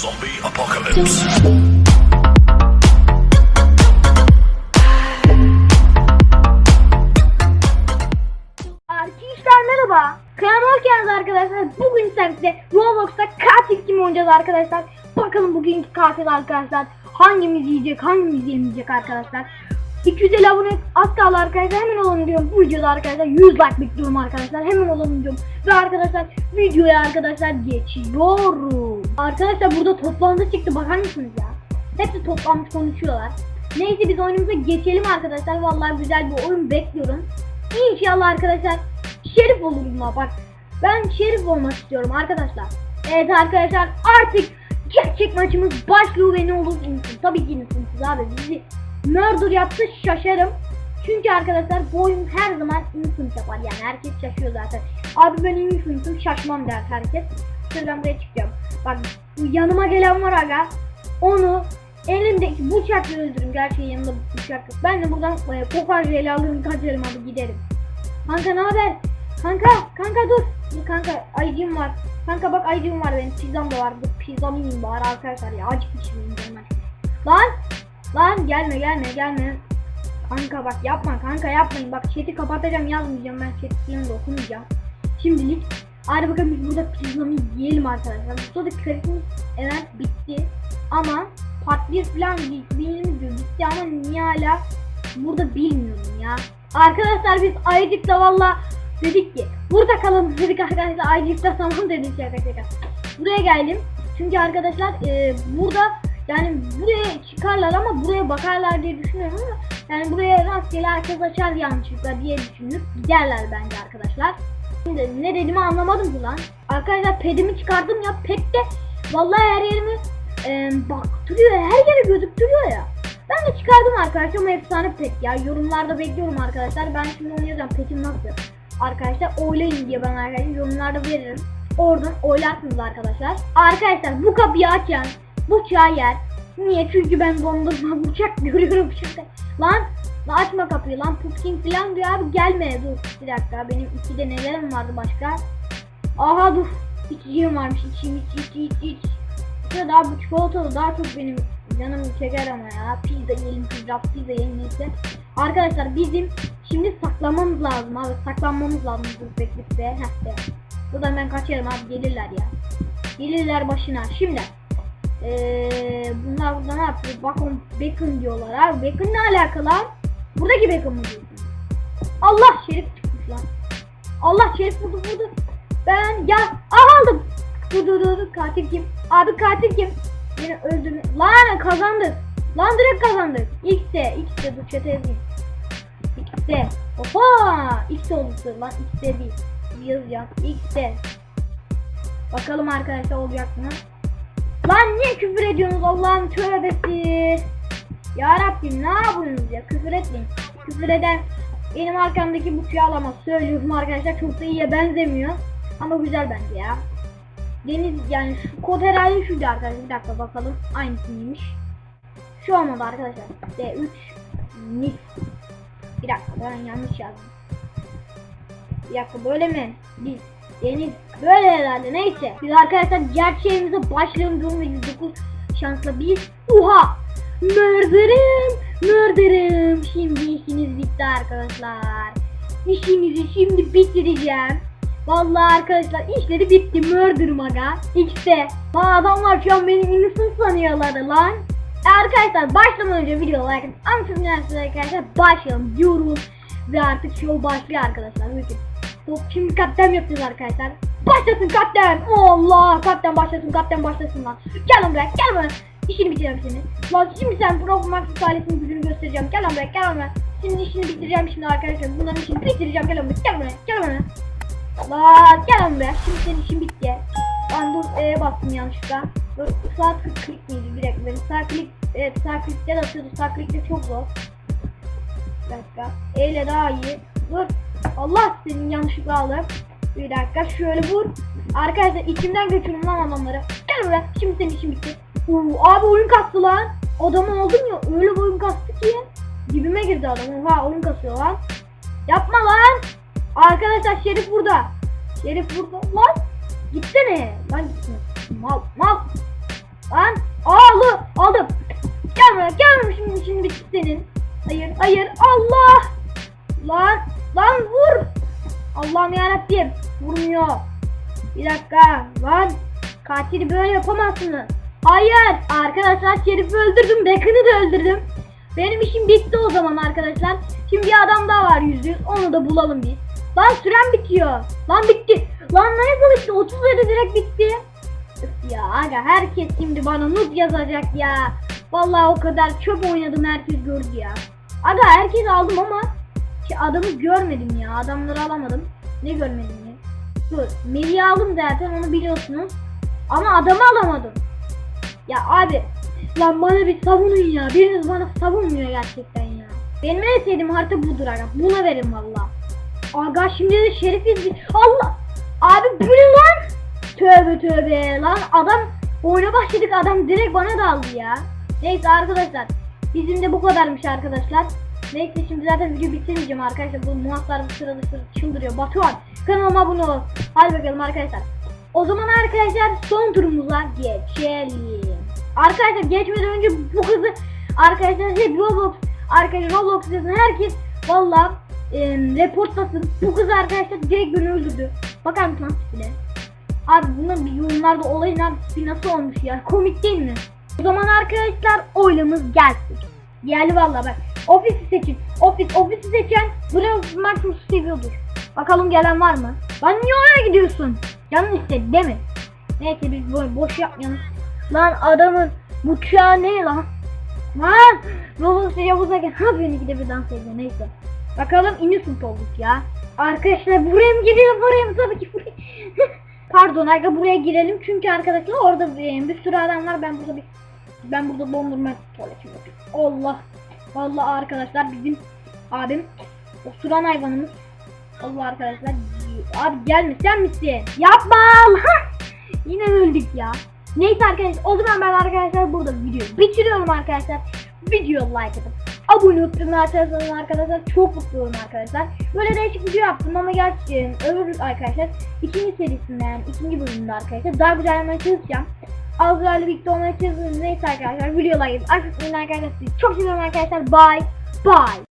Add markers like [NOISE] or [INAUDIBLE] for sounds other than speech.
Zombie apocalypse. Arkadaşlar merhaba. Kanalıma hoş geldiniz arkadaşlar. Bugün sizlerle Roblox'ta katil kim oynayacağız arkadaşlar. Bakalım bugünkü katil arkadaşlar hangimiz yiyecek hangimiz yemeyecek arkadaşlar. 250 abone az kaldı arkadaşlar hemen olun diyorum. Bu videoda arkadaşlar 100 like bekliyorum arkadaşlar. Hemen olun diyorum. Ve arkadaşlar videoya arkadaşlar geçiyorum arkadaşlar burada toplantı çıktı. Bakar mısınız ya? Hepsi toplanmış konuşuyorlar. Neyse biz oyunumuza geçelim arkadaşlar. Vallahi güzel bir oyun bekliyorum. İnşallah arkadaşlar şerif olurum bak. Ben şerif olmak istiyorum arkadaşlar. Evet arkadaşlar artık gerçek maçımız başlıyor ve ne olur insin. Tabii ki insinsiniz abi? Bizi murder yapsa şaşarım. Çünkü arkadaşlar bu oyun her zaman instant yapar yani herkes şaşıyor zaten. Abi ben instantim şaşmam der herkes. Şuradan buraya çıkacağım. Bak bu yanıma gelen var aga. Onu elimdeki bıçakla öldürürüm. Gerçi yanımda bıçak yok. Ben de buradan e, kokar jeli alırım kaçarım abi giderim. Kanka ne haber? Kanka kanka dur. Dur kanka ayıcığım var. Kanka bak ayıcığım var benim pizzam da var. Dur pizzamı yiyeyim bari arkadaşlar ya acıkmışım yiyeyim ben. Lan lan gelme gelme gelme. Kanka bak yapma kanka yapmayın. Bak chat'i kapatacağım yazmayacağım ben chat'i yanında okumayacağım. Şimdilik hadi bakalım biz burada pizzamı yiyelim arkadaşlar. Burada da kreatimiz evet bitti. Ama part 1 falan diyor. Bitti ama niye hala burada bilmiyorum ya. Arkadaşlar biz Aycık'ta valla dedik ki burada kalalım dedik arkadaşlar Aycık'ta tamam dedik şaka şaka. Buraya geldim. Çünkü arkadaşlar e, burada yani buraya çıkarlar ama buraya bakarlar diye düşünüyorum ama yani buraya rastgele herkes açar yanlışlıkla diye düşünüp giderler bence arkadaşlar. Şimdi ne dediğimi anlamadım ki lan. Arkadaşlar pedimi çıkardım ya pet de vallahi her yerimi e, baktırıyor her yere gözüktürüyor ya. Ben de çıkardım arkadaşlar ama efsane pet ya. Yorumlarda bekliyorum arkadaşlar. Ben şimdi onu yazacağım petim nasıl? Arkadaşlar oylayın diye ben arkadaşlar yorumlarda veririm. Oradan oylarsınız arkadaşlar. Arkadaşlar bu kapıyı açan bıçağı yer. Niye? Çünkü ben dondurma [LAUGHS] bıçak görüyorum bıçakta. Lan Lan açma kapıyı lan. Pumpkin falan diyor abi. Gelme dur. Bir dakika benim ikide nelerim vardı başka? Aha dur. İçeceğim varmış. İçeyim iç iç iç iç. İşte daha bu çikolatalı daha çok benim canım çeker ama ya. Pizza yiyelim pizza pizza yiyelim neyse. Arkadaşlar bizim şimdi saklamamız lazım abi. Saklanmamız lazım bu bekleyip heh de Buradan ben kaçarım abi. Gelirler ya. Gelirler başına. Şimdi ee, bunlar burada ne yapıyor? Bakın bacon diyorlar abi. Bacon ne alakalı abi? Buradaki bacon mı diyorsun? Allah şerif çıkmış lan. Allah şerif vurdu vurdu. Ben ya ah aldım. Dur dur dur katil kim? Abi katil kim? Beni öldürme. Lan kazandık. Lan direkt kazandık. X'e X'e dur çete yazayım. X'e. Oha! X oldu lan X'e değil. Yazacağım. X'e. Bakalım arkadaşlar olacak mı? Lan niye küfür ediyorsunuz Allah'ın tövbesi? Ya Rabbim ne yapıyorsunuz ya? Küfür etmeyin. Küfür eden benim arkamdaki bu alamaz. Söylüyorum arkadaşlar çok da iyiye benzemiyor. Ama güzel bence ya. Deniz yani şu kod herhalde şuydu arkadaşlar. Bir dakika bakalım. Aynısıymış. Şu olmadı arkadaşlar. D3 Nix. Bir dakika ben yanlış yazdım. Bir dakika böyle mi? Biz Deniz böyle herhalde neyse. Biz arkadaşlar gerçeğimize başlayalım diyorum ve 109 şansla biz Uha! Murder'ım! Murder'ım! Şimdi işiniz bitti arkadaşlar. İşinizi şimdi bitireceğim. Vallahi arkadaşlar işleri bitti Murder'ım aga. İşte. Lan adamlar şu an beni innocent sanıyorlar lan. Arkadaşlar başlamadan önce video like atın. Anlatın arkadaşlar başlayalım diyorum. Ve artık show başlıyor arkadaşlar. Bakın. Hop şimdi kapten yapacağız arkadaşlar. Başlasın kapten. Allah kapten başlasın kapten başlasın lan. Gel lan buraya gel buraya. İşini bitireceğim seni. Lan şimdi sen Pro Max ailesinin gücünü göstereceğim. Gel lan buraya gel buraya. Senin işini bitireceğim şimdi arkadaşlar. Bunların işini bitireceğim. Gel buraya gel buraya gel buraya. Lan gel lan buraya. Şimdi senin işin bitti. Ben dur E'ye bastım yanlışlıkla. Dur sağ tık klik miydi bir dakika. Benim sağ klik evet sağ klikte de atıyordu. Sağ klikte çok zor. Bir dakika. E ile daha iyi. Dur. Allah senin yanlışlıkla aldım. Bir dakika şöyle vur. Arkadaşlar içimden geçiyorum lan adamları. Gel buraya. Şimdi senin işin bitti. Uu, abi oyun kastı lan. Adamı aldım ya. Öyle bir oyun kastı ki. Dibime girdi adam. Oha oyun kasıyor lan. Yapma lan. Arkadaşlar Şerif burada. Şerif burada. Lan. Gitsene. Lan gitsene. Mal mal. Lan. Aldı. Aldım. Gel buraya. Gel buraya. Şimdi, şimdi bitti senin. Hayır. Hayır. Allah. Lan lan vur. Allah'ım yarabbim. Vurmuyor. Bir dakika lan. Katili böyle yapamazsınız. Hayır arkadaşlar Şerif'i öldürdüm. Beck'ını da öldürdüm. Benim işim bitti o zaman arkadaşlar. Şimdi bir adam daha var yüzde yüz. Onu da bulalım biz. Lan süren bitiyor. Lan bitti. Lan nasıl bitti? 30 dedi direkt bitti. Üf ya aga herkes şimdi bana nut yazacak ya. Vallahi o kadar çöp oynadım herkes gördü ya. Aga herkes aldım ama ki adamı görmedim ya. Adamları alamadım. Ne görmedim ya? Dur. Melih'i aldım zaten onu biliyorsunuz. Ama adamı alamadım. Ya abi lan bana bir savunun ya. Biriniz bana savunmuyor gerçekten ya. Benim en sevdiğim harita budur aga. Buna verin valla. Aga şimdi de şerifiz biz. Allah. Abi bu ne lan? Tövbe tövbe lan adam oyuna başladık adam direkt bana daldı ya. Neyse arkadaşlar bizim de bu kadarmış arkadaşlar. Neyse şimdi zaten video bitirmeyeceğim arkadaşlar. Bu muhatlar bu sırada sırada çıldırıyor. Batuhan kanalıma abone ol. Hadi bakalım arkadaşlar. O zaman arkadaşlar son turumuza geçelim. Arkadaşlar geçmeden önce bu kızı arkadaşlar hep Roblox arkadaşlar Roblox yazın herkes valla e, reportlasın. Bu kız arkadaşlar direkt beni öldürdü. Bakar mısın tipine? Abi bunun bir yorumlarda olayın abi nasıl olmuş ya? Komik değil mi? O zaman arkadaşlar oylamız gelsin. Geldi valla bak. Ofisi seçin. Ofis, ofisi seçen Brawl Maximum seviyordur. Bakalım gelen var mı? Lan niye oraya gidiyorsun? Canın istedi değil mi? Neyse biz böyle boş yapmayalım. Lan adamın bıçağı ne lan? Lan! Roblox Yavuz'a gel. [LAUGHS] Ne yapıyorsun ikide bir dans ediyor neyse. Bakalım innocent olduk ya. Arkadaşlar buraya mı girelim buraya mı? Tabii ki buraya. [LAUGHS] Pardon aga buraya girelim çünkü arkadaşlar orada bir, bir sürü adam var. Ben burada bir ben burada dondurma tuvaletim yapıyorum. Allah. Vallahi arkadaşlar bizim abim osuran hayvanımız. Allah arkadaşlar. Abi gelme sen misin? Yapma. [LAUGHS] Yine öldük ya. Neyse arkadaşlar o zaman ben arkadaşlar burada videoyu bitiriyorum arkadaşlar. Video like atıp abone olup arkadaşlar arkadaşlar çok mutlu olun arkadaşlar. Böyle değişik video yaptım ama gerçi öbür arkadaşlar ikinci serisinden ikinci bölümünde arkadaşlar daha güzel yapmaya çalışacağım. Azrail'le birlikte olmaya çalışıyorum. Neyse arkadaşlar video like atıp arkadaşlar çok seviyorum arkadaşlar. Bye bye.